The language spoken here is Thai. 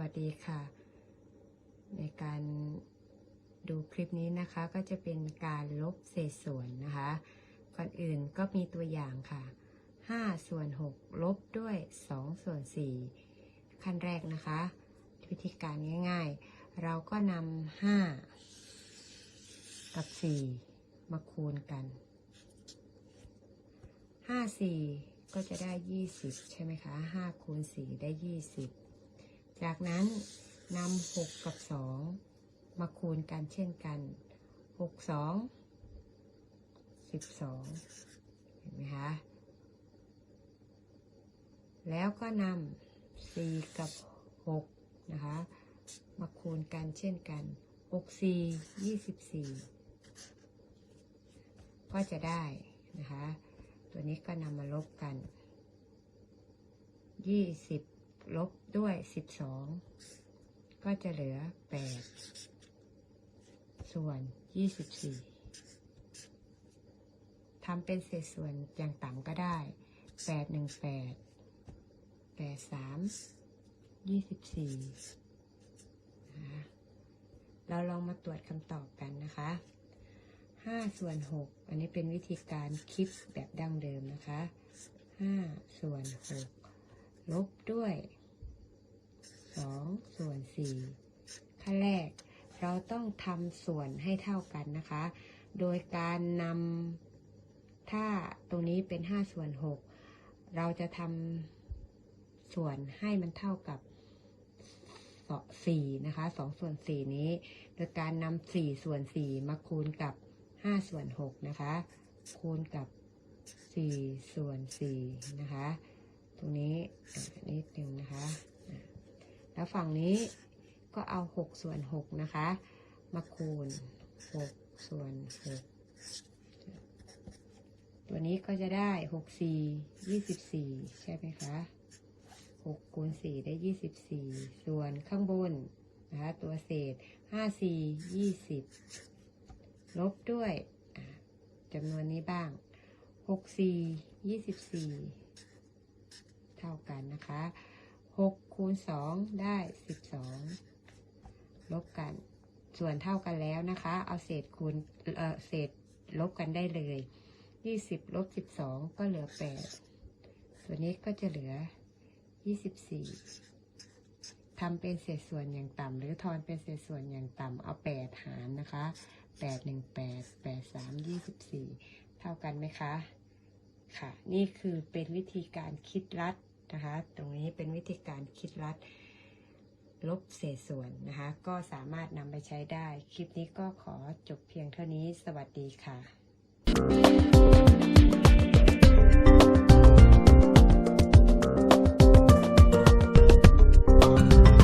วัสดีค่ะ ในการดูคลิปนี้นะคะก็จะเป็นการลบเศษส่วนนะคะ ก่อนอื่นก็มีตัวอย่างค่ะ5ส่วน6ลบด้วย2ส่วน4ขั้นแรกนะคะ วิธีการง่ายๆ เราก็นำ5 กับ 4 มาคูณกัน 5 4 ก็จะได้ 20 ใช่ไหมคะ5คูณ4ได้ 20 จากนั้นนำ6กับ2มาคูณกันเช่นกัน6 2 12เห็นไหมคะแล้วก็นำ4กับ6นะคะมาคูณกันเช่นกัน6 4 24ก็จะได้นะคะ ตัวนี้ก็นำมาลบกัน20 ลบด้วย12ก็จะเหลือ8ส่วน24ทำเป็นเศษส่วนอย่างต่ำก็ได้8 1 8 8 3 24นะคะเราลองมาตรวจคำตอบกันนะคะ5ส่วน6อันนี้เป็นวิธีการคิดแบบดั้งเดิมนะคะ5ส่วน6 ลบด้วย2ส่วน4ขั้นแรก เราต้องทำส่วนให้เท่ากันนะคะ โดยการนำถ้าตรงนี้เป็น 5 ส่วน 6 เราจะทำส่วนให้มันเท่ากับ4นะคะ2ส่วน 4 นี้ โดยการนำ4ส่วน 4 มาคูณกับ 5 ส่วน 6 นะคะ คูณกับ 4 ส่วน 4 นะคะ รงนี้นิดนึงนะคะ แล้วฝั่งนี้ก็เอา6ส่วน6นะคะ มาคูณ6ส่วน6ตัวนี้ก็จะได้6 4 24ใช่ไหมคะ6คูณ4ได้24ส่วนข้างบนนะคะตัวเศษ5 4 20ลบด้วยจำนวนนี้บ้าง6 4 24เท่ากันนะคะ6คูณ2ได้ 12 ลบกัน ส่วนเท่ากันแล้วนะคะ เอาเศษคูณเออเศษลบกันได้เลย 20ลบ12 ก็เหลือ8ตัวนนี้ก็จะเหลือ 24ทำเป็นเศษส่วนอย่างต่ำหรือทอนเป็นเศษส่วนอย่างต่ำเอา 8 หารนะคะ 8 1 8 8 3 24 เท่ากันไหมคะ ค่ะ นี่คือเป็นวิธีการคิดลัด นะคะ ตรงนี้เป็นวิธีการคิดลัดลบเศษส่วนนะคะ ก็สามารถนำไปใช้ได้ คลิปนี้ก็ขอจบเพียงเท่านี้ สวัสดีค่ะ